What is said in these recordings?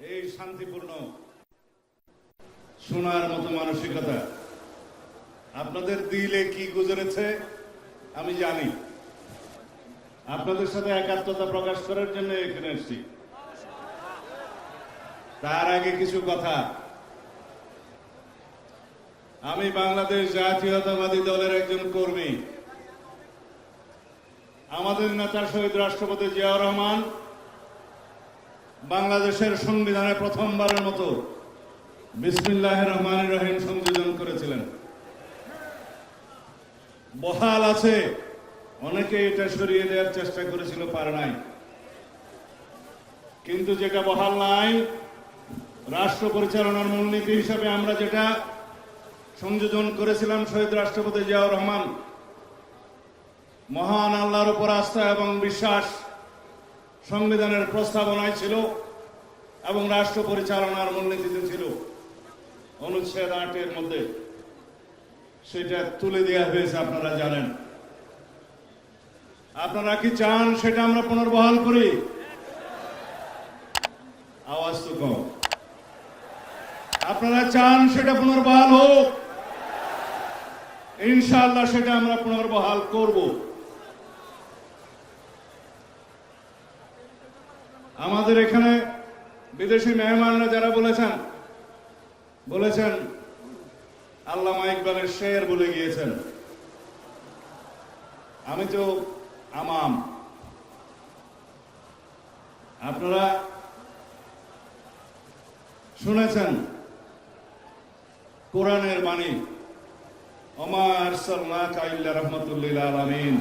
এই শান্তিপূর্ণ শোনার মতো মানসিকতা। আপনাদের দিলে কি গুজরেছে, আমি জানি। আপনাদের সাথে একাত্মতা প্রকাশ করার জন্য এখানে এসেছি। তার আগে কিছু কথা। আমি বাংলাদেশ জাতীয়তাবাদী দলের একজন কর্মী। আমাদের নেতা শহীদ রাষ্ট্রপতি জিয়াউর রহমান বাংলাদেশের সংবিধানে প্রথমবারের মতো বিসমিল্লাহ রহমান রহিম সংযোজন করেছিলেন। বহাল আছে, অনেকে এটা সরিয়ে দেওয়ার চেষ্টা করেছিল, পারে নাই। কিন্তু যেটা বহাল নাই, রাষ্ট্র পরিচালনার মূলনীতি হিসাবে আমরা যেটা সংযোজন করেছিলাম, শহীদ রাষ্ট্রপতি জিয়াউর রহমান, মহান আল্লাহর উপর আস্থা এবং বিশ্বাস সংবিধানের প্রস্তাবনায় ছিল এবং রাষ্ট্র পরিচালনার মূলনীতিতে ছিল। অনুচ্ছেদ আটের মধ্যে সেটা তুলে দেওয়া হয়েছে, আপনারা জানেন। আপনারা কি চান সেটা আমরা পুনর্বহাল করি? আওয়াজ তো কম। আপনারা চান সেটা পুনর্বহাল হোক? ইনশাল্লাহ সেটা আমরা পুনর্বহাল করব। আমাদের এখানে বিদেশি মেহমানরা যারা বলেছেন বলেছেন, আল্লামা ইকবালের শের বলে গিয়েছেন। আমি তো আমাম। আপনারা শুনেছেন কোরআনের বাণী অমার সাল্লাহ রহমতুল্লিল আলমিন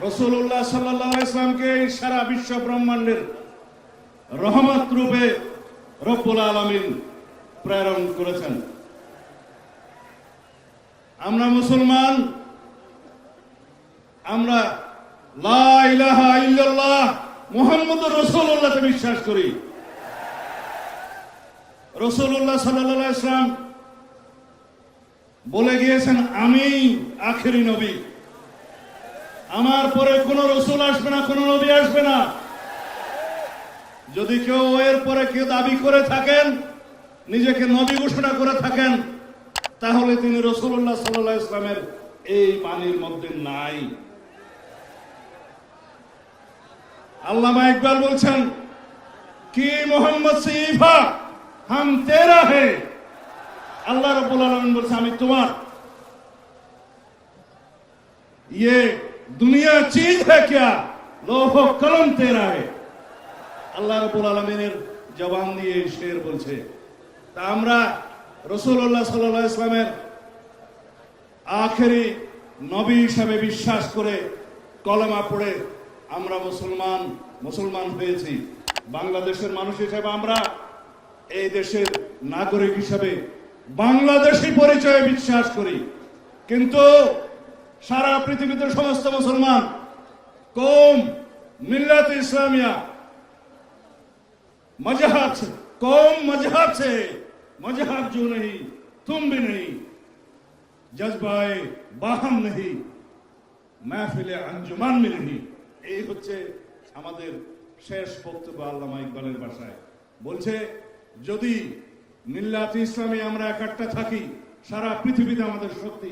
রসুল্লাহ সাল্লাহ ইসলামকে সারা বিশ্ব ব্রহ্মাণ্ডের রহমত রূপে রব্বুল আলমিন প্রেরণ করেছেন। আমরা মুসলমান, আমরা মুহাম্মদ রসুল্লাহকে বিশ্বাস করি। রসুল্লাহ সাল্লাহ ইসলাম বলে গিয়েছেন, আমি আখেরি নবী। আমার পরে কোন রসুল আসবে না, কোন নবী আসবে না। যদি কেউ এর পরে কেউ দাবি করে থাকেন, নিজেকে নবী ঘোষণা করে থাকেন, তাহলে তিনি রসুল্লাহ সাল্লাহ ইসলামের এই বাণীর মধ্যে নাই। আল্লামা ইকবাল বলছেন, কি মোহাম্মদ সিফা, হাম তেরা হে? আল্লাহ আলমিন বলছে, আমি তোমার। ये দুনিয়া চিজ হ্যাঁ ক্যা? লোহ কলম তেরা হে আল্লাহ রবুল আলমিনের জবান দিয়ে শের বলছে, তা আমরা রসুল্লাহ সাল্লাহ ইসলামের আখেরি নবী হিসাবে বিশ্বাস করে কলমা পড়ে আমরা মুসলমান মুসলমান হয়েছি। বাংলাদেশের মানুষ হিসাবে আমরা এই দেশের নাগরিক হিসাবে বাংলাদেশি পরিচয়ে বিশ্বাস করি। কিন্তু সারা পৃথিবীতে সমস্ত মুসলমান কম मिल्लत इस्लामिया मजहब से कौम मजहब से मजहब जो नहीं तुम भी नहीं जज्बाए बाहम नहीं महफिले अंजुमान में नहीं এই হচ্ছে আমাদের শেষ বক্তব্য আল্লামা ইকবালের ভাষায় বলছে যদি মিল্লাত ইসলামে আমরা একাট্টা থাকি সারা পৃথিবীতে আমাদের শক্তি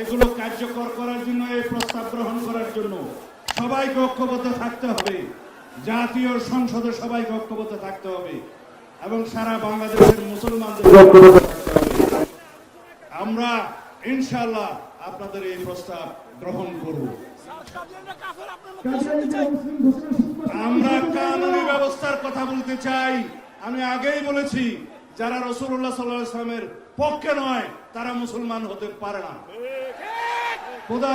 এগুলো কার্যকর করার জন্য, এই প্রস্তাব গ্রহণ করার জন্য সবাইকে ঐক্যবদ্ধ থাকতে হবে। জাতীয় সংসদে সবাইকে ঐক্যবদ্ধ থাকতে হবে এবং সারা বাংলাদেশের মুসলমানদের আমরা ইনশাআল্লাহ আপনাদের এই প্রস্তাব গ্রহণ করব। আমরা কানুনি ব্যবস্থার কথা বলতে চাই। আমি আগেই বলেছি যারা রসুল্লাহ সাল্লাহ ইসলামের পক্ষে নয় তারা মুসলমান হতে পারে না। খোদা